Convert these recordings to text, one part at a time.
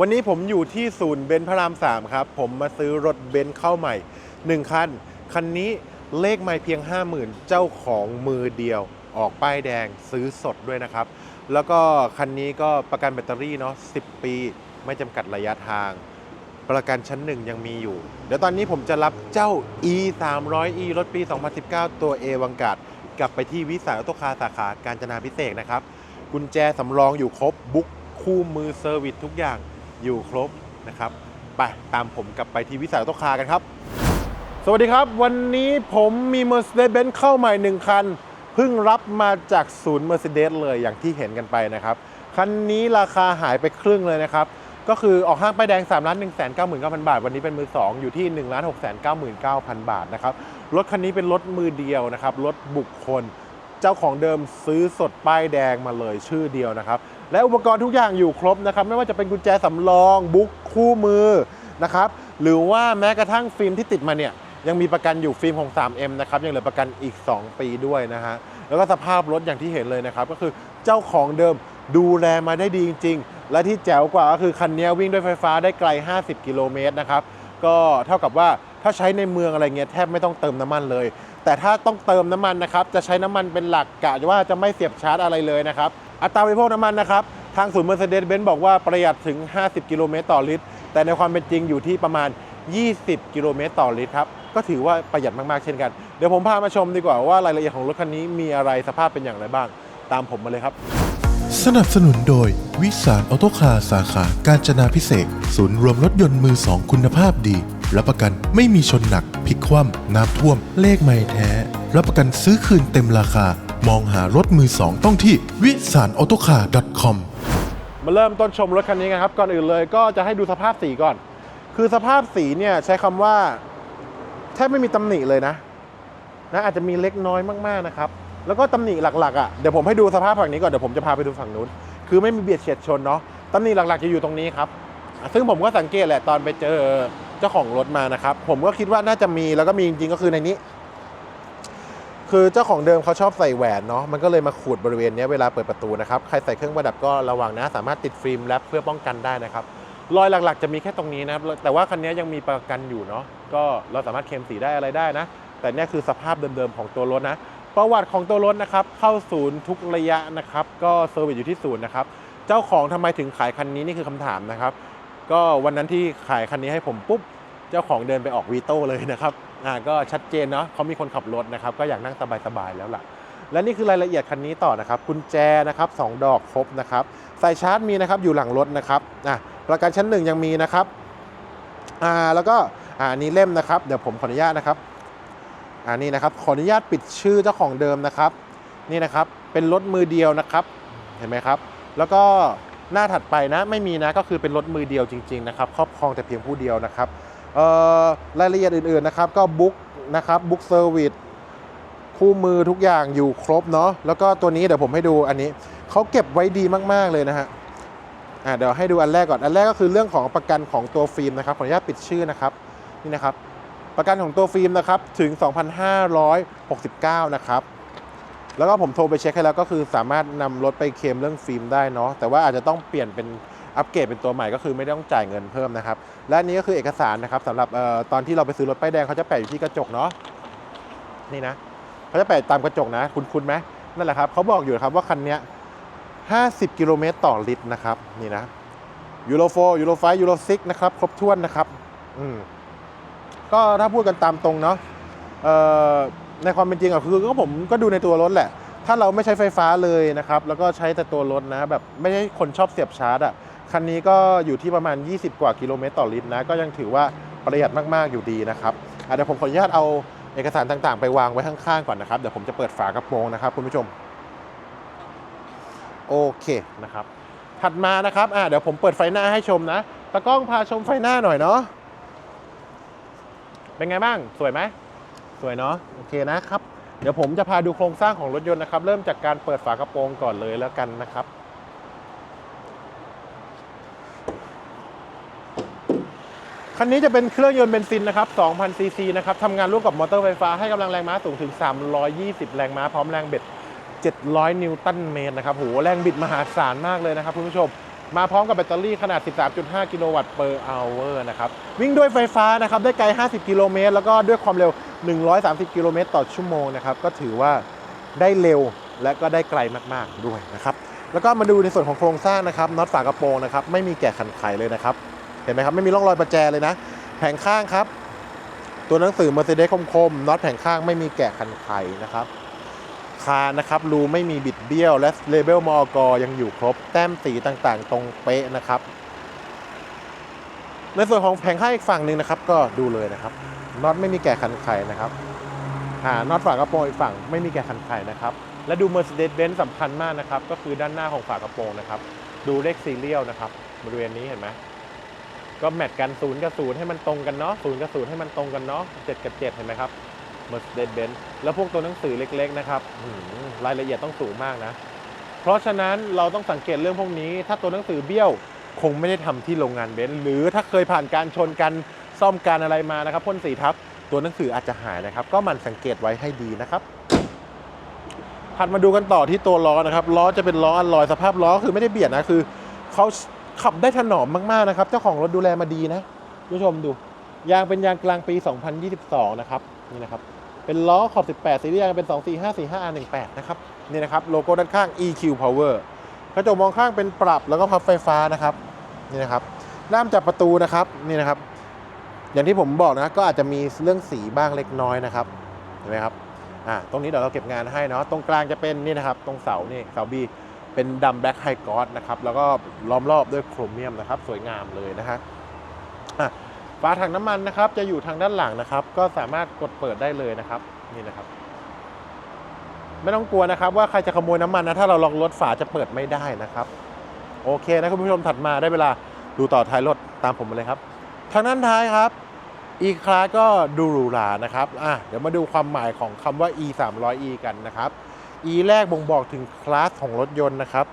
วันนี้ผมอยู่ที่ศูนย์เบนซ์พระราม 3 ครับ ผมมาซื้อรถเบนซ์เข้าใหม่ 1 คัน คันนี้เลขไม่เพียง 50,000 เจ้าของมือเดียว ออกป้ายแดงซื้อสดด้วยนะครับ แล้วก็คันนี้ก็ประกันแบตเตอรี่เนาะ10 ปี ไม่จำกัดระยะทาง ประกันชั้นหนึ่งยังมีอยู่ เดี๋ยวตอนนี้ผมจะรับเจ้า e 3 0 0 e รถปี 2019 ตัว A วังกาดกลับไปที่วิสาหออโตคาสาขาการจนาพิเศษนะครับกุญแจสำรองอยู่ครบบุ๊กคู่มือเซอร์วิสทุกอย่าง อยู่ครบนะครับไปตามผมกลับไปที่วิสาหออโตคากันครับ สวัสดีครับ วันนี้ผมมี Mercedes-Benz เข้าใหม่ 1 คัน เพิ่งรับมาจากศูนย์ Mercedes เลยอย่างที่เห็นกันไปนะครับ คันนี้ราคาหายไปครึ่งเลยนะครับ ก็คือออกห้างป้ายแดง3ล้าน1 9 9 0 0 0 บาท วันนี้เป็นมือ 2 อยู่ที่1ล้าน6 9 9 0 0 0บาทนะครับ รถคันนี้เป็นรถมือเดียวนะครับ รถบุคคล เจ้าของเดิมซื้อสดป้ายแดงมาเลยชื่อเดียวนะครับ และอุปกรณ์ทุกอย่างอยู่ครบนะครับ ไม่ว่าจะเป็นกุญแจสำรอง บุ๊กคู่มือนะครับหรือว่าแม้กระทั่งฟิล์มที่ติดมาเนี่ยยังมีประกันอยู่ฟิล์มของ 3M นะครับยังเหลือประกันอีก 2 ปีด้วยนะฮะแล้วก็สภาพรถอย่างที่เห็นเลยนะครับก็คือเจ้าของเดิมดูแลมาได้ดีจริง ๆ และที่แจ๋วกว่าก็คือคันนี้วิ่งด้วยไฟฟ้าได้ไกล 50 กิโลเมตรนะครับก็เท่ากับว่าถ้าใช้ในเมืองอะไรเงี้ยแทบไม่ต้องเติมน้ำมันเลย แต่ถ้าต้องเติมน้ำมันนะครับจะใช้น้ำมันเป็นหลักกะว่าจะไม่เสียบชาร์จอะไรเลยนะครับ อัตราบริโภคน้ำมันนะครับ ทางศูนย์ Mercedes-Benz บอกว่าประหยัดถึง 50 กิโลเมตรต่อลิตร แต่ในความเป็นจริงอยู่ที่ประมาณ 20 กิโลเมตรต่อลิตรครับ ก็ถือว่าประหยัดมาก ๆ เช่นกัน เดี๋ยวผมพามาชมดีกว่าว่ารายละเอียดของรถคันนี้มีอะไรสภาพเป็นอย่างไรบ้าง ตามผมมาเลยครับ สนับสนุนโดย วิสารออโตคาสาขาการจนาพิเศษศูนย์รวมรถยนต์มือสองคุณภาพดีรับประกันไม่มีชนหนักพลิกคว่ำน้ำท่วมเลขไม่แท้ รับประกันซื้อคืนเต็มราคา มองหารถมือสองต้องที่วิสารออโตคาร์ .com มาเริ่มต้นชมรถคันนี้กันครับ ก่อนอื่นเลยก็จะให้ดูสภาพสีก่อน คือสภาพสีเนี่ยใช้คำว่าแทบไม่มีตำหนิเลยนะนะอาจจะมีเล็กน้อยมากๆนะครับ แล้วก็ตำหนิหลักๆอะเดี๋ยวผมให้ดูสภาพฝั่งนี้ก่อนเดี๋ยวผมจะพาไปดูฝั่งนู้น คือไม่มีเบียดเฉียดชนเนาะตำหนิหลักๆจะอยู่ตรงนี้ครับ ซึ่งผมก็สังเกตแหละตอนไปเจอเจ้าของรถมานะครับ ผมก็คิดว่าน่าจะมีแล้วก็มีจริงๆก็คือในนี้ คือเจ้าของเดิมเขาชอบใส่แหวนเนาะมันก็เลยมาขูดบริเวณนี้เวลาเปิดประตูนะครับใครใส่เครื่องประดับก็ระวังนะ สามารถติดฟิล์มแรปเพื่อป้องกันได้นะครับรอยหลักๆ จะมีแค่ตรงนี้นะครับแต่ว่าคันนี้ยังมีประกันอยู่เนาะก็เราสามารถเคลมสีได้อะไรได้นะ แต่นี่คือสภาพเดิมๆของตัวรถนะประวัติของตัวรถนะครับเข้าศูนย์ทุกระยะนะครับก็เซอร์วิสอยู่ที่ศูนย์นะครับเจ้าของทำไมถึงขายคันนี้นี่คือคำถามนะครับ ก็วันนั้นที่ขายคันนี้ให้ผมปุ๊บเจ้าของเดินไปออกวีโต้เลยนะครับ อ่าก็ชัดเจนเนาะเขามีคนขับรถนะครับ ก็อยากนั่งสบายๆแล้วล่ะ และนี่คือรายละเอียดคันนี้ต่อนะครับกุญแจนะครับสองดอกครบนะครับสายชาร์จมีนะครับอยู่หลังรถนะครับอะประกันชั้นหนึ่งยังมีนะครับอ่าแล้วก็อ่านี่เล่มนะครับ เดี๋ยวผมขออนุญาตนะครับอ่านี่นะครับขออนุญาตปิดชื่อเจ้าของเดิมนะครับ นี่นะครับเป็นรถมือเดียวนะครับ เห็นไหมครับ แล้วก็หน้าถัดไปนะไม่มีนะก็คือเป็นรถมือเดียวจริง ๆนะครับ ครอบครองแต่เพียงผู้เดียวนะครับ รายละเอียดอื่นๆนะครับก็บุ๊กนะครับบุ๊กเซอร์วิสคู่มือทุกอย่างอยู่ครบเนาะแล้วก็ตัวนี้เดี๋ยวผมให้ดูอันนี้เขาเก็บไว้ดีมากๆเลยนะฮะอ่าเดี๋ยวให้ดูอันแรกก่อนอันแรกก็คือเรื่องของประกันของตัวฟิล์มนะครับขออนุญาตปิดชื่อนะครับนี่นะครับ ประกันของตัวฟิล์มนะครับถึง 2,569 นะครับแล้วก็ผมโทรไปเช็คให้แล้วก็คือสามารถนำรถไปเคลมเรื่องฟิล์มได้เนาะแต่ว่าอาจจะต้องเปลี่ยนเป็น อัปเกรดเป็นตัวใหม่ก็คือไม่ต้องจ่ายเงินเพิ่มนะครับ และนี้ก็คือเอกสารนะครับสำหรับออตอนที่เราไปซื้อรถป้ายแดงเขาจะแปะอยู่ที่กระจกเนาะนี่นะเขาจะแปะตามกระจกนะ คุณคุณไหมนั่นแหละครับเขาบอกอยู่ครับว่าคันนี้50 กิโลเมตรต่อลิตรนะครับนี่นะยูโรโฟยูโรไฟยูโรซิกนะครับครบถ้วนนะครับอืมก็ถ้าพูดกันตามตรงเนาะในความเป็นจริงอะคือก็ผมก็ดูในตัวรถแหละ ถ้าเราไม่ใช้ไฟฟ้าเลยนะครับ แล้วก็ใช้แต่ตัวรถนะแบบไม่ใช่คนชอบเสียบชาร์จอะ คันนี้ก็อยู่ที่ประมาณ 20 กว่ากิโลเมตรต่อลิตรนะ ก็ยังถือว่าประหยัดมากๆอยู่ดีนะครับเดี๋ยวผมขออนุญาตเอาเอกสารต่างๆ ไปวางไว้ข้างๆก่อนนะครับ เดี๋ยวผมจะเปิดฝากระโปรงนะครับคุณผู้ชม โอเคนะครับ ถัดมานะครับอะเดี๋ยวผมเปิดไฟหน้าให้ชมนะตากล้องพาชมไฟหน้าหน่อยเนาะ เป็นไงบ้าง สวยไหม สวยเนาะ โอเคนะครับ เดี๋ยวผมจะพาดูโครงสร้างของรถยนต์นะครับ เริ่มจากการเปิดฝากระโปรงก่อนเลยแล้วกันนะครับ คันนี้จะเป็นเครื่องยนต์เบนซินนะครับ2,000ซีซีนะครับทำงานร่วมกับมอเตอร์ไฟฟ้าให้กำลังแรงม้าสูงถึง 320 แรงม้า พร้อมแรงเบ็ด 700 นิวตันเมตรนะครับโหแรงบิดมหาศาลมากเลยนะครับคุณผู้ชม มาพร้อมกับแบตเตอรี่ขนาด 13.5 กิโลวัตต์ per hour นะครับ วิ่งด้วยไฟฟ้านะครับ ได้ไกล 50 กิโลเมตร แล้วก็ด้วยความเร็ว 130 กิโลเมตรต่อชั่วโมงนะครับ ก็ถือว่าได้เร็วและก็ได้ไกลมากๆด้วยนะครับ แล้วก็มาดูในส่วนของโครงสร้างนะครับน็อตฝากระโปรงนะครับ ไม่มีแกะขันไขเลยนะครับ เห็นไหมครับไม่มีร่องรอยประแจเลยนะ แผงข้างครับ ตัวหนังสือ Mercedes คมๆน็อตแผงข้างไม่มีแกะขันไขนะครับคานนะครับรูไม่มีบิดเบี้ยว และเลเบลมอกยังอยู่ครบ แต้มสีต่างๆ ตรงเป๊ะนะครับ ในส่วนของแผงข้างอีกฝั่งหนึ่งนะครับ ก็ดูเลยนะครับน็อตไม่มีแกะขันไขนะครับอ่าน็อตฝากระโปรงอีกฝั่งไม่มีแกะขันไขนะครับ และดู Mercedes-Benz สำคัญมากนะครับ ก็คือด้านหน้าของฝากระโปรงนะครับ ดูเลขซีเรียลนะครับบริเวณนี้เห็นไหม ก็แมทกันศูนย์กับศูนย์ให้มันตรงกันเนาะศูนย์กับศูนย์ให้มันตรงกันเนาะเจ็ดกับเจ็ดเห็นไหมครับ Mercedes-Benz แล้วพวกตัวหนังสือเล็กๆนะครับรายละเอียดต้องสูงมากนะ เพราะฉะนั้นเราต้องสังเกตเรื่องพวกนี้ ถ้าตัวหนังสือเบี้ยวคงไม่ได้ทำที่โรงงานเบนซ์หรือถ้าเคยผ่านการชนกันซ่อมการอะไรมานะครับพ่นสีทับตัวหนังสืออาจจะหายนะครับ ก็มันสังเกตไว้ให้ดีนะครับถัดมาดูกันต่อที่ตัวล้อนะครับล้อจะเป็นล้ออัลลอยสภาพล้อคือไม่ได้เบียดนะคือเขา ขับได้ถนอมมากๆนะครับ เจ้าของรถดูแลมาดีนะผู้ชมดู ยางเป็นยางกลางปี 2022 นะครับนี่นะครับ เป็นล้อขอบ 18สียางเป็น 24545R18 นะครับนี่นะครับโลโก้ด้านข้าง EQ Power กระจกมองข้างเป็นปรับแล้วก็พับไฟฟ้านะครับนี่นะครับด้ามจับประตูนะครับนี่นะครับ อย่างที่ผมบอกนะก็อาจจะมีเรื่องสีบ้างเล็กน้อยนะครับเห็นไหมครับอ่าตรงนี้เดี๋ยวเราเก็บงานให้เนาะตรงกลางจะเป็นนี่นะครับ ตรงเสานี่เสาบี เป็นดำแบล็คไฮกอสนะครับแล้วก็ล้อมรอบด้วยโครเมียมนะครับสวยงามเลยนะฮะฝาถังน้ำมันนะครับจะอยู่ทางด้านหลังนะครับ ก็สามารถกดเปิดได้เลยนะครับนี่นะครับไม่ต้องกลัวนะครับว่าใครจะขโมยน้ำมันนะถ้าเราล็อกรถฝาจะเปิดไม่ได้นะครับ โอเคนะคุณผู้ชมถัดมาได้เวลาดูต่อท้ายรถตามผมมาเลยครับ ทางด้านท้ายครับ e c l a s ก็ดูหรูหรานะครับอะเดี๋ยวมาดูความหมายของคำว่า e 3 0 0 e กันนะครับ e แรกบ่งบอกถึงคลาสของรถยนต์นะครับ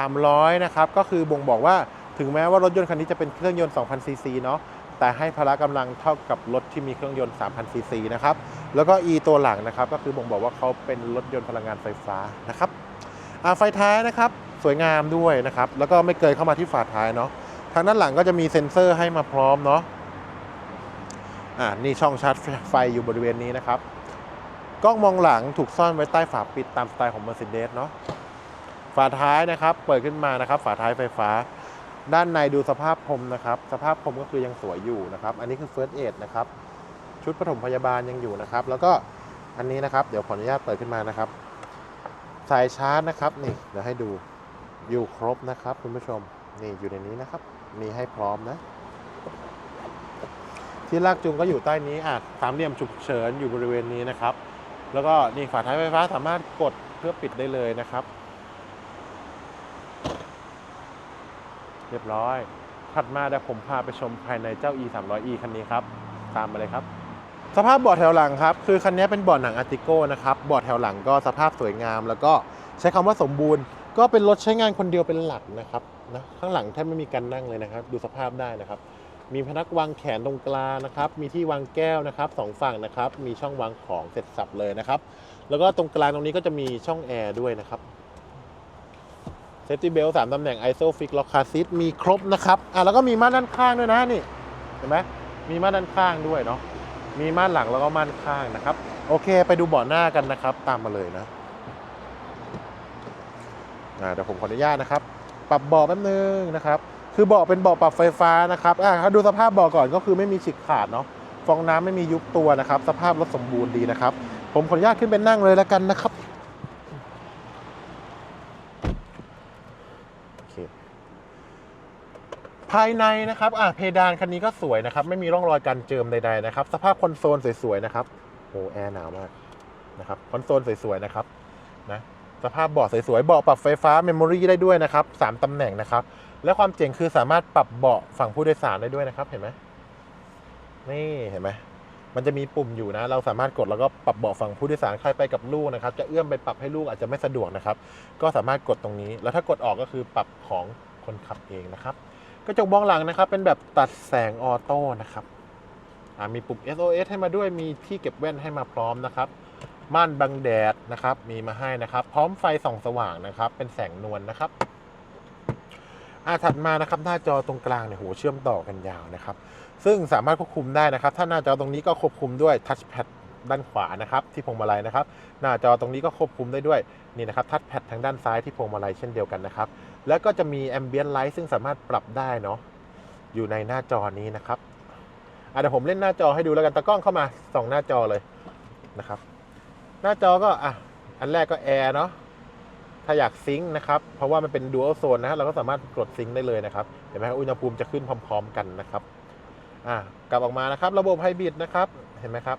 300นะครับก็คือบ่งบอกว่าถึงแม้ว่ารถยนต์คันนี้จะเป็นเครื่องยนต์2,000ซีซีเนาะแต่ให้พละกำลังเท่ากับรถที่มีเครื่องยนต์3,000ซีซีนะครับแล้วก็ e ตัวหลังนะครับก็คือบ่งบอกว่าเขาเป็นรถยนต์พลังงานไฟฟ้านะครับอ่าไฟท้ายนะครับสวยงามด้วยนะครับแล้วก็ไม่เกยเข้ามาที่ฝาท้ายเนาะทางด้านหลังก็จะมีเซ็นเซอร์ให้มาพร้อมเนาะอ่านี่ช่องชาร์จไฟอยู่บริเวณนี้นะครับ กล้องมองหลังถูกซ่อนไว้ใต้ฝาปิดตามสไตล์ของ Mercedes เนาะฝาท้ายนะครับ เปิดขึ้นมานะครับ ฝาท้ายไฟฟ้า ด้านในดูสภาพพรมนะครับ สภาพพรมก็คือยังสวยอยู่นะครับ อันนี้คือ First Aid นะครับ ชุดปฐมพยาบาลยังอยู่นะครับ แล้วก็อันนี้นะครับ เดี๋ยวขออนุญาตเปิดขึ้นมานะครับ สายชาร์จนะครับ นี่เดี๋ยวให้ดูอยู่ครบนะครับ คุณผู้ชม นี่อยู่ในนี้นะครับ มีให้พร้อมนะ ที่ลากจูงก็อยู่ใต้นี้อะสามเหลี่ยมฉุกเฉินอยู่บริเวณนี้นะครับ แล้วก็นี่ฝาท้ายไฟฟ้าสามารถกดเพื่อปิดได้เลยนะครับ เรียบร้อย ถัดมาเดี๋ยวผมพาไปชมภายในเจ้า e 3 0 0 e คันนี้ครับ ตามมาเลยครับ สภาพเบาะแถวหลังครับ คือคันนี้เป็นเบาะหนังอาร์ติโก้นะครับเบาะแถวหลังก็สภาพสวยงาม แล้วก็ใช้คำว่าสมบูรณ์ ก็เป็นรถใช้งานคนเดียวเป็นหลักนะครับนะข้างหลังแทบไม่มีการนั่งเลยนะครับ ดูสภาพได้นะครับ มีพนักวางแขนตรงกลางนะครับ มีที่วางแก้วนะครับสองฝั่งนะครับ มีช่องวางของเสร็จสับเลยนะครับ แล้วก็ตรงกลางตรงนี้ก็จะมีช่องแอร์ด้วยนะครับเซฟตี้เบลสามตำแหน่ง ISO Fix Lock Car Seat มีครบนะครับอะแล้วก็มีม่านด้านข้างด้วยนะนี่เห็นไหมมีม่านด้านข้างด้วยเนาะมีม่านหลังแล้วก็ม่านข้างนะครับ โอเค ไปดูเบาะหน้ากันนะครับ ตามมาเลยนะอ่าเดี๋ยวผมขออนุญาตนะครับ ปรับเบาะแป๊บนึงนะครับ คือเบาะเป็นเบาะปรับไฟฟ้านะครับอ่าดูสภาพเบาะก่อนก็คือไม่มีฉีกขาดเนาะฟองน้ำไม่มียุบตัวนะครับ สภาพรถสมบูรณ์ดีนะครับ ผมขออนุญาตขึ้นไปนั่งเลยแล้วกันนะครับภายในนะครับอะเพดานคันนี้ก็สวยนะครับ ไม่มีร่องรอยการเจิมใดๆนะครับ สภาพคอนโซลสวยๆนะครับโอ้แอร์หนาวมากนะครับ คอนโซลสวยๆนะครับนะ สภาพเบาะสวยๆเบาะปรับไฟฟ้าเมมโมรีได้ด้วยนะครับสามตำแหน่งนะครับ และความเจ๋งคือสามารถปรับเบาะฝั่งผู้โดยสารได้ด้วยนะครับ เห็นไหมนี่เห็นไหมมันจะมีปุ่มอยู่นะ เราสามารถกดแล้วก็ปรับเบาะฝั่งผู้โดยสารใครไปกับลูกนะครับ จะเอื้อมไปปรับให้ลูกอาจจะไม่สะดวกนะครับ ก็สามารถกดตรงนี้ แล้วถ้ากดออกก็คือปรับของคนขับเองนะครับ กระจกมองหลังนะครับ เป็นแบบตัดแสงออโต้นะครับมีปุ่ม SOS ให้มาด้วย มีที่เก็บแว่นให้มาพร้อมนะครับ ม่านบังแดดนะครับ มีมาให้นะครับ พร้อมไฟส่องสว่างนะครับ เป็นแสงนวลนะครับอะถัดมานะครับหน้าจอตรงกลางเนี่ยโหเชื่อมต่อกันยาวนะครับ ซึ่งสามารถควบคุมได้นะครับ ถ้าหน้าจอตรงนี้ก็ควบคุมด้วยทัชแพดด้านขวานะครับ ที่พวงมาลัยนะครับ หน้าจอตรงนี้ก็ควบคุมได้ด้วยนี่นะครับทัชแพดทางด้านซ้ายที่พวงมาลัยเช่นเดียวกันนะครับ แล้วก็จะมีแอมเบียนไลท์ซึ่งสามารถปรับได้เนาะอยู่ในหน้าจอนี้นะครับอะเดี๋ยวผมเล่นหน้าจอให้ดูแล้วกันตะกล้องเข้ามาส่องหน้าจอเลยนะครับ หน้าจอก็อะอันแรกก็แอร์เนาะถ้าอยากซิงค์นะครับเพราะว่ามันเป็นดูอัลโซนนะฮะเราก็สามารถกดซิงค์ได้เลยนะครับเห็นไหมครับอุณหภูมิจะขึ้นพร้อม ๆ กันนะครับอะกลับออกมานะครับ ระบบไฮบริดนะครับเห็นไหมครับ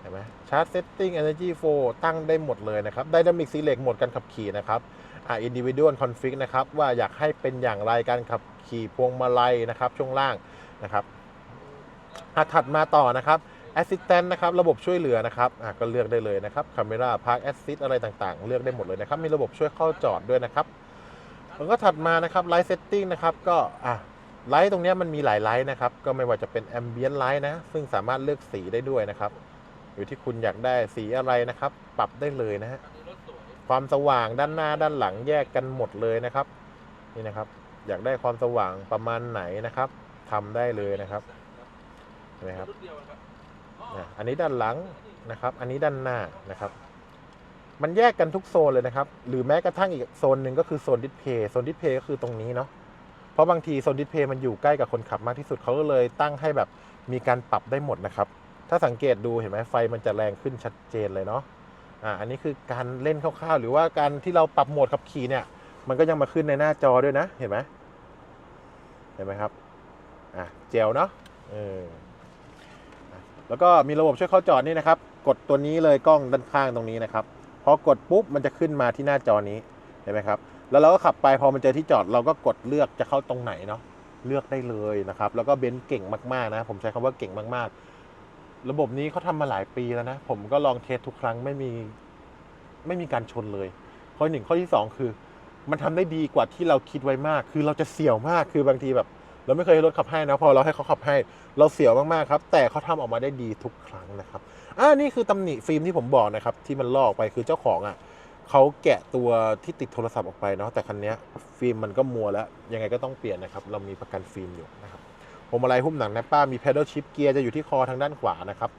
เห็นไหมชาร์จเซตติ้ง Energy Flow ตั้งได้หมดเลยนะครับ Dynamic Select โหมดการขับขี่นะครับอ่า Individual Config นะครับว่าอยากให้เป็นอย่างไรการขับขี่พวงมาลัยนะครับช่วงล่างนะครับอะถัดมาต่อนะครับ Assistant นะครับระบบช่วยเหลือนะครับอะก็เลือกได้เลยนะครับ Camera Park Assist อะไรต่างๆ เลือกได้หมดเลยนะครับ มีระบบช่วยเข้าจอดด้วยนะครับแล้วก็ถัดมานะครับ Light Setting นะครับก็อะไลท์ตรงนี้มันมีหลายไลท์นะครับ ก็ไม่ว่าจะเป็น Ambient Light นะ ซึ่งสามารถเลือกสีได้ด้วยนะครับ อยู่ที่คุณอยากได้สีอะไรนะครับ ปรับได้เลยนะฮะความสว่างด้านหน้าด้านหลังแยกกันหมดเลยนะครับ นี่นะครับ อยากได้ความสว่างประมาณไหนนะครับทำได้เลยนะครับเห็นไหมครับ นะอันนี้ด้านหลังนะครับ อันนี้ด้านหน้านะครับ มันแยกกันทุกโซนเลยนะครับ หรือแม้กระทั่งอีกโซนหนึ่งก็คือโซนดิสเพย์โซนดิสเพย์ก็คือตรงนี้เนาะเพราะบางทีโซนดิสเพย์มันอยู่ใกล้กับคนขับมากที่สุดเขาก็เลยตั้งให้แบบมีการปรับได้หมดนะครับ ถ้าสังเกตดูเห็นไหมไฟมันจะแรงขึ้นชัดเจนเลยเนาะอ่าอันนี้คือการเล่นคร่าวๆ หรือว่าการที่เราปรับโหมดขับขี่เนี่ย มันก็ยังมาขึ้นในหน้าจอด้วยนะ เห็นไหมเห็นไหมครับอะเจลเนาะเอออะ แล้วก็มีระบบช่วยเข้าจอดนี่นะครับ กดตัวนี้เลยกล้องด้านข้างตรงนี้นะครับ พอกดปุ๊บมันจะขึ้นมาที่หน้าจอนี้เห็นไหมครับ แล้วเราก็ขับไปพอมันเจอที่จอดเราก็กดเลือกจะเข้าตรงไหนเนาะเลือกได้เลยนะครับ แล้วก็เบนซ์เก่งมากๆนะ ผมใช้คำว่าเก่งมากๆ ระบบนี้เขาทำมาหลายปีแล้วนะ ผมก็ลองเทสทุกครั้งไม่มีไม่มีการชนเลย ข้อหนึ่งข้อที่สองคือ มันทำได้ดีกว่าที่เราคิดไว้มาก คือเราจะเสี่ยวมากคือบางทีแบบ เราไม่เคยให้รถขับให้นะพอเราให้เขาขับให้ เราเสียวมากๆครับ แต่เขาทำออกมาได้ดีทุกครั้งนะครับอ่านี่คือตำหนิฟิล์มที่ผมบอกนะครับ ที่มันลอกไปคือเจ้าของอะเขาแกะตัวที่ติดโทรศัพท์ออกไปเนาะแต่คันนี้ฟิล์มมันก็มัวแล้ว ยังไงก็ต้องเปลี่ยนนะครับ เรามีประกันฟิล์มอยู่นะครับผมอะไรหุ้มหนังแนปป้ามี pedal shift เกียร์จะอยู่ที่คอทางด้านขวานะครับ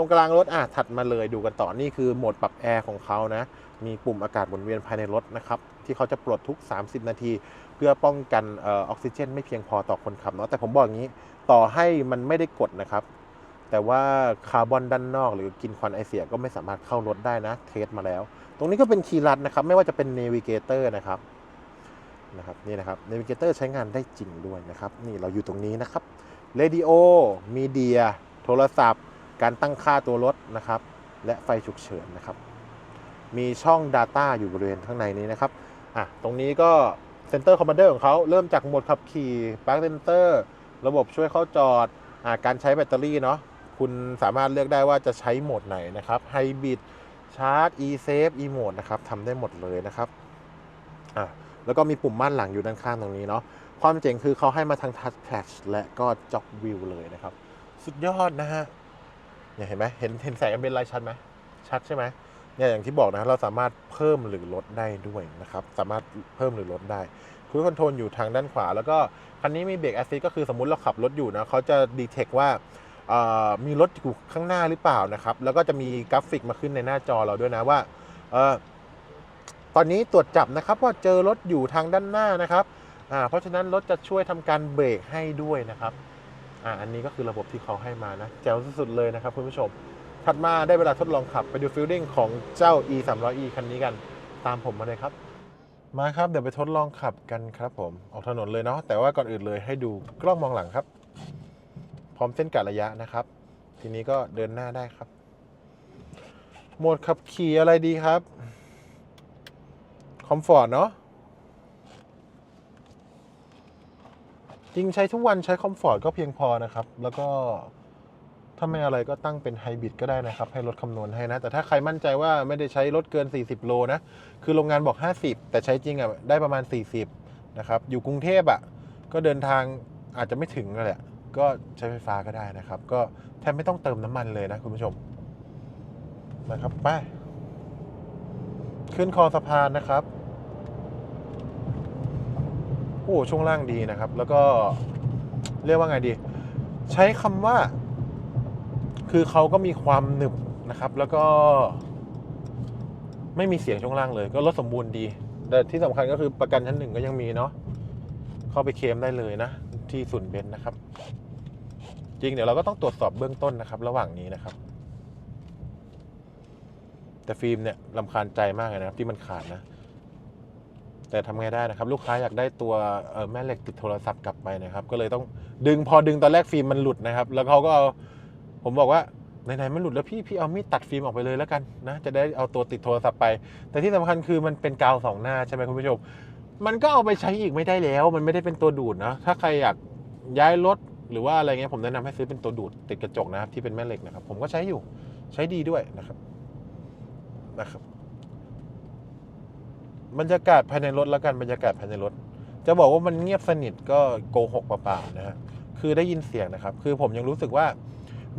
รงกลางรถอะถัดมาเลยดูกันต่อนี่คือโหมดปรับแอร์ของเขานะ มีปุ่มอากาศหมุนเวียนภายในรถนะครับ ที่เขาจะปลดทุก 30 นาที เพื่อป้องกันออออกซิเจน ไม่เพียงพอต่อคนขับเนาะแต่ผมบอกอย่างนี้ต่อให้มันไม่ได้กดนะครับ แต่ว่าคาร์บอนด้านนอก หรือกินควันไอเสียก็ไม่สามารถเข้ารถได้นะเทสมาแล้ว ตรงนี้ก็เป็นคีย์ลัดนะครับ ไม่ว่าจะเป็นเนวิเกเตอร์นะครับนะครับนี่นะครับเนวิเกเตอร์ใช้งานได้จริงด้วยนะครับ นี่เราอยู่ตรงนี้นะครับเรดิโอมีเดีย โทรศัพท์ การตั้งค่าตัวรถนะครับ และไฟฉุกเฉินนะครับ มีช่อง Data อยู่บริเวณข้างในนี้นะครับอะตรงนี้ก็เซนเตอร์คอมมานเดอร์ของเขาเริ่มจากโหมดขับขี่ปาร์คเซนเตอร์ระบบช่วยเข้าจอดอะการใช้แบตเตอรี่เนาะคุณสามารถเลือกได้ว่าจะใช้โหมดไหนนะครับไฮบริดชาร์จ e-save e-mode นะครับทำได้หมดเลยนะครับอะแล้วก็มีปุ่มม่านหลังอยู่ด้านข้างตรงนี้เนาะความเจ๋งคือเขาให้มาทั้งทัชแพดและก็จ็อกวิวเลยนะครับ สุดยอดนะฮะ เนี่ยเห็นไหมเห็นเห็นแสงเป็นลายชัดไหมชัดใช่ไหมเนี่ยอย่างที่บอกนะเราสามารถเพิ่มหรือลดได้ด้วยนะครับ สามารถเพิ่มหรือลดได้ค u ู e คอนโทรลอยู่ทางด้านขวา แล้วก็คันนี้มีเบรกแอสซิสก็คือสมมติเราขับรถอยู่นะเขาจะดีเทคว่ามีรถอยู่ข้างหน้าหรือเปล่านะครับ แล้วก็จะมีกราฟิกมาขึ้นในหน้าจอเราด้วยนะว่าออตอนนี้ตรวจจับนะครับว่าเจอรถอยู่ทางด้านหน้านะครับเพราะฉะนั้นรถจะช่วยทำการเบรกให้ด้วยนะครับ อ่าอันนี้ก็คือระบบที่เขาให้มานะแจ๋วสุดๆเลยนะครับคุณผู้ชม ถัดมาได้เวลาทดลองขับไปดูฟิลลิ่งของเจ้า e 3 0 0 e คันนี้กันตามผมมาเลยครับ มาครับเดี๋ยวไปทดลองขับกันครับผมออกถนนเลยเนาะแต่ว่าก่อนอื่นเลยให้ดูกล้องมองหลังครับ พร้อมเส้นกัดระยะนะครับ ทีนี้ก็เดินหน้าได้ครับโหมดขับขี่อะไรดีครับคอมฟอร์ตเนาะ จริงใช้ทุกวันใช้คอมฟอร์ตก็เพียงพอนะครับ แล้วก็ถ้าไม่อะไรก็ตั้งเป็นไฮบริดก็ได้นะครับ ให้รถคำนวณให้นะ แต่ถ้าใครมั่นใจว่าไม่ได้ใช้รถเกิน 40 โลนะ คือโรงงานบอก 50 แต่ใช้จริงอะได้ประมาณ 40 นะครับ อยู่กรุงเทพอะ ก็เดินทางอาจจะไม่ถึงนั่นแหละ ก็ใช้ไฟฟ้าก็ได้นะครับ ก็แทบไม่ต้องเติมน้ำมันเลยนะคุณผู้ชม นะครับไปขึ้นคอสะพานนะครับ อ้ช่วงล่างดีนะครับ แล้วก็เรียกว่าไงดี ใช้คำว่า คือเขาก็มีความหนึบนะครับ แล้วก็ ไม่มีเสียงช่วงล่างเลย ก็รถสมบูรณ์ดี แต่ที่สำคัญก็คือประกันชั้นหนึ่งก็ยังมีเนาะเข้าไปเคลมได้เลยนะ ที่ศูนย์เบนซ์นะครับ จริงเดี๋ยวเราก็ต้องตรวจสอบเบื้องต้นนะครับ ระหว่างนี้นะครับ แต่ฟิล์มเนี่ยลำคาญใจมากเลยนะครับ ที่มันขาดนะ แต่ทำไงได้นะครับ ลูกค้าอยากได้ตัวแม่เหล็กติดโทรศัพท์กลับไปนะครับ ก็เลยต้องดึงพอดึงตอนแรกฟิล์มมันหลุดนะครับ แล้วเขาก็เอาผมบอกว่าไหนๆมันหลุดแล้วพี่พี่เอามีดตัดฟิล์มออกไปเลยแล้วกันนะจะได้เอาตัวติดโทรศัพท์ไป แต่ที่สำคัญคือมันเป็นกาวสองหน้าใช่ไหมคุณผู้ชมมันก็เอาไปใช้อีกไม่ได้แล้ว มันไม่ได้เป็นตัวดูดนะถ้าใครอยากย้ายรถหรือว่าอะไรเงี้ยผมแนะนำให้ซื้อเป็นตัวดูดติดกระจกนะครับที่เป็นแม่เหล็กนะครับ ผมก็ใช้อยู่ใช้ดีด้วยนะครับนะครับ บรรยากาศภายในรถแล้วกันบรรยากาศภายในรถ จะบอกว่ามันเงียบสนิทก็โกหกเปล่าๆนะฮะคือได้ยินเสียงนะครับ คือผมยังรู้สึกว่า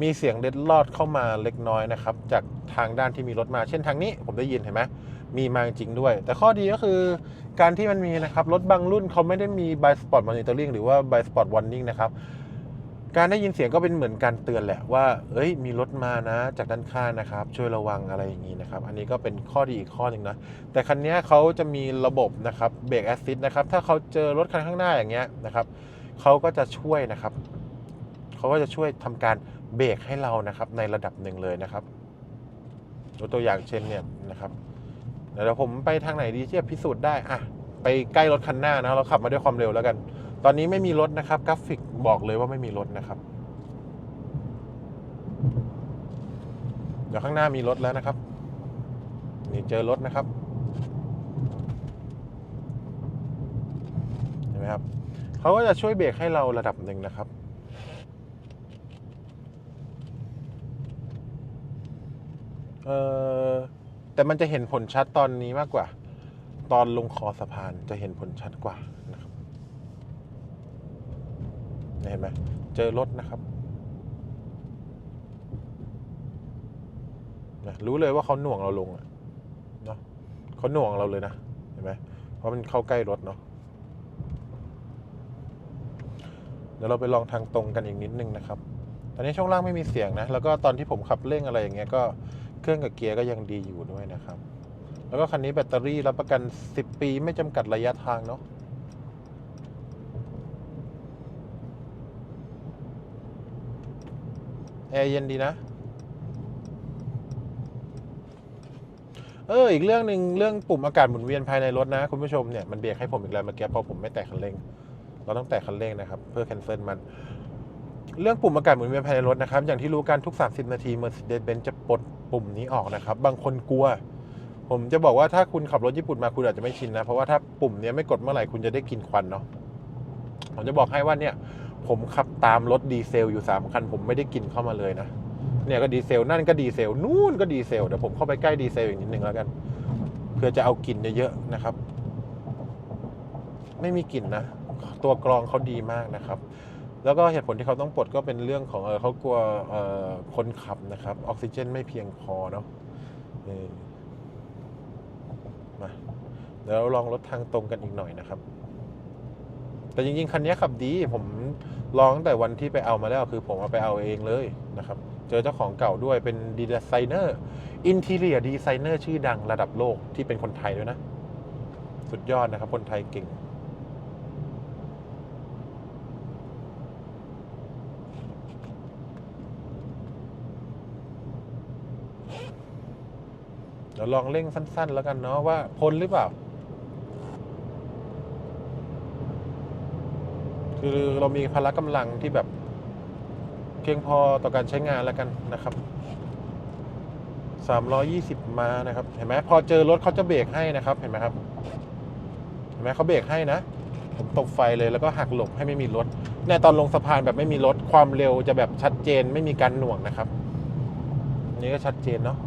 มีเสียงเล็ดลอดเข้ามาเล็กน้อยนะครับ จากทางด้านที่มีรถมา เช่นทางนี้ผมได้ยินเห็นไหมมีมาจริงด้วย แต่ข้อดีก็คือการที่มันมีนะครับ รถบางรุ่นเขาไม่ได้มี by spot monitoring หรือว่า by spot warning นะครับ การได้ยินเสียงก็เป็นเหมือนการเตือนแหละว่า เอ้ย มีรถมานะ จากด้านข้างนะครับ ช่วยระวังอะไรอย่างนี้นะครับ อันนี้ก็เป็นข้อดีอีกข้อหนึ่งนะ แต่คันนี้เขาจะมีระบบนะครับเบรกแอสซิสนะครับ ถ้าเขาเจอรถคันข้างหน้าอย่างเงี้ยนะครับ เขาก็จะช่วยนะครับ เขาก็จะช่วยทำการเบรกให้เรานะครับ ในระดับหนึ่งเลยนะครับยกตัวอย่างเช่นเนี่ยนะครับเดี๋ยวผมไปทางไหนดีที่จะพิสูจน์ได้อะไปใกล้รถคันหน้านะ เราขับมาด้วยความเร็วแล้วกัน ตอนนี้ไม่มีรถนะครับ กราฟิกบอกเลยว่าไม่มีรถนะครับ เดี๋ยวข้างหน้ามีรถแล้วนะครับ นี่เจอรถนะครับ เห็นไหมครับเขาก็จะช่วยเบรกให้เราระดับหนึ่งนะครับเออแต่มันจะเห็นผลชัดตอนนี้มากกว่า ตอนลงคอสะพานจะเห็นผลชัดกว่านะครับ เห็นไหมเจอรถนะครับนะรู้เลยว่าเขาหน่วงเราลงอะเนาะเขาหน่วงเราเลยนะเห็นไหมเพราะมันเข้าใกล้รถเนาะเดี๋ยวเราไปลองทางตรงกันอีกนิดนึงนะครับ ตอนนี้ช่วงล่างไม่มีเสียงนะ แล้วก็ตอนที่ผมขับเร่งอะไรอย่างเงี้ยก็เครื่องกับเกียร์ก็ยังดีอยู่ด้วยนะครับ แล้วก็คันนี้แบตเตอรี่รับประกัน 10 ปีไม่จำกัดระยะทางเนาะ แอร์เย็นดีนะ เออ อีกเรื่องหนึ่งเรื่องปุ่มอากาศหมุนเวียนภายในรถนะ คุณผู้ชมเนี่ย มันเบรกให้ผมอีกแล้วเมื่อกี้เพอผมไม่แตะคันเร่ง เราต้องแตะคันเร่งนะครับ เพื่อ cancel มัน เรื่องปุ่มอากาศหมุนเวียนภายในรถนะครับ อย่างที่รู้กันทุก 30 นาที Mercedes-Benz จะปลดปุ่มนี้ออกนะครับ บางคนกลัว ผมจะบอกว่าถ้าคุณขับรถญี่ปุ่นมาคุณอาจจะไม่ชินนะ เพราะว่าถ้าปุ่มนี้ไม่กดเมื่อไหร่คุณจะได้กลินควันเนาะ ผมจะบอกให้ว่าเนี่ย ผมขับตามรถดีเซลอยู่3คัน ผมไม่ได้กลินเข้ามาเลยนะ เนี่ยก็ดีเซลนั่นก็ดีเซลนู่นก็ดีเซลเดี๋ยวผมเข้าไปใกล้ดีเซลอีกนิดนึงแล้วกัน เพื่อจะเอากลิ่นเยอะๆนะครับ ไม่มีกลิ่นนะ ตัวกรองเขาดีมากนะครับ แล้วก็เหตุผลที่เขาต้องปลดก็เป็นเรื่องของเออเขากลัวเอ่อคนขับนะครับ ออกซิเจนไม่เพียงพอเนาะเออมาเดี๋ยวเราลองรถทางตรงกันอีกหน่อยนะครับ แต่จริงๆ คันนี้ขับดีผมลองตั้งแต่วันที่ไปเอามาแล้วคือผมเอาไปเอาเองเลยนะครับ เจอเจ้าของเก่าด้วยเป็นดีไซเนอร์อินทีเรียดีไซเนอร์ชื่อดังระดับโลกที่เป็นคนไทยด้วยนะ สุดยอดนะครับ คนไทยเก่ง เดี๋ยวลองเร่งสั้น ๆ แล้วกันเนาะว่าพ้นหรือเปล่า คือเรามีพละกำลังที่แบบเพียงพอต่อการใช้งานแล้วกันนะครับ 320 มานะครับ เห็นไหมพอเจอรถเขาจะเบรกให้นะครับ เห็นไหมครับ เห็นไหมเขาเบรกให้นะ ผมตบไฟเลยแล้วก็หักหลบให้ไม่มีรถเนี่ยตอนลงสะพานแบบไม่มีรถความเร็วจะแบบชัดเจนไม่มีการหน่วงนะครับอันนี้ก็ชัดเจนเนาะ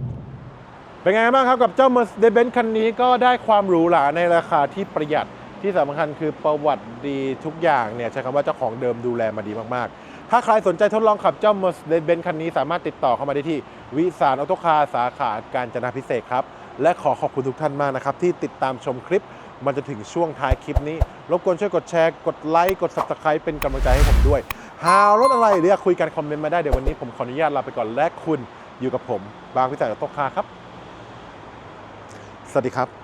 เป็นไงบ้างครับกับเจ้า Mercedes-Benz คันนี้ก็ได้ความหรูหราในราคาที่ประหยัด ที่สำคัญคือประวัติดีทุกอย่างเนี่ยใช้คำว่าเจ้าของเดิมดูแลมาดีมากๆ ถ้าใครสนใจทดลองขับเจ้า Mercedes-Benz คันนี้สามารถติดต่อเข้ามาได้ที่วิสารออโตคาสาขาการจนาพิเศษครับ และขอขอบคุณทุกท่านมากนะครับ ที่ติดตามชมคลิปมันจะถึงช่วงท้ายคลิปนี้ รบกวนช่วยกดแชร์ กดไลค์กด subscribe เป็นกำลังใจให้ผมด้วย หารถอะไรหรืออยากคุยกันคอมเมนต์มาได้เดี๋ยววันนี้ผมขออนุญาตลาไปก่อนและคุณอยู่กับผม บางพิสัยรถตกคาครับ สวัสดีครับ